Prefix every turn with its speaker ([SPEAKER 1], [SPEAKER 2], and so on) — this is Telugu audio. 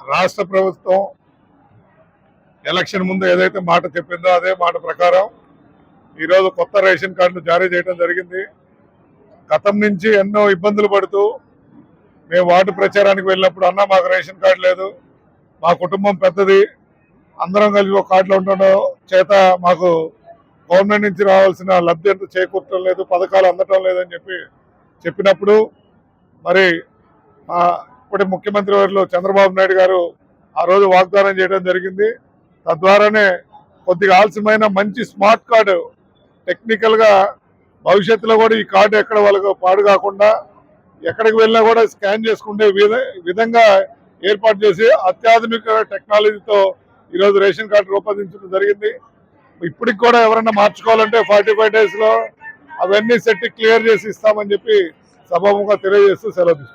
[SPEAKER 1] రాష్ట్ర ప్రభుత్వం ఎలక్షన్ ముందు ఏదైతే మాట చెప్పిందో అదే మాట ప్రకారం ఈరోజు కొత్త రేషన్ కార్డులు జారీ చేయడం జరిగింది. గతం నుంచి ఎన్నో ఇబ్బందులు పడుతూ మేము వార్డు ప్రచారానికి వెళ్ళినప్పుడు అన్న మాకు రేషన్ కార్డు లేదు మా కుటుంబం పెద్దది అందరం కలిసి ఒక కార్డులో ఉండడం చేత మాకు గవర్నమెంట్ నుంచి రావాల్సిన లబ్ధి ఎంత చేకూరటం లేదు పథకాలు అందటం లేదని చెప్పి చెప్పినప్పుడు మరి ఇప్పటి ముఖ్యమంత్రి వారిలో చంద్రబాబు నాయుడు గారు ఆ రోజు వాగ్దానం చేయడం జరిగింది. తద్వారానే కొద్దిగా ఆలస్యమైన మంచి స్మార్ట్ కార్డు టెక్నికల్గా భవిష్యత్తులో కూడా ఈ కార్డు ఎక్కడ వాళ్ళకు పాడు కాకుండా ఎక్కడికి వెళ్ళినా కూడా స్కాన్ చేసుకునే విధ- విధంగా ఏర్పాటు చేసి అత్యాధునిక టెక్నాలజీతో ఈరోజు రేషన్ కార్డు రూపొందించడం జరిగింది. ఇప్పటికి కూడా ఎవరైనా మార్చుకోవాలంటే ఫార్టీ ఫైవ్ డేస్లో అవన్నీ సెట్ క్లియర్ చేసి ఇస్తామని చెప్పి సభాముఖంగా తెలియజేస్తూ సెలవు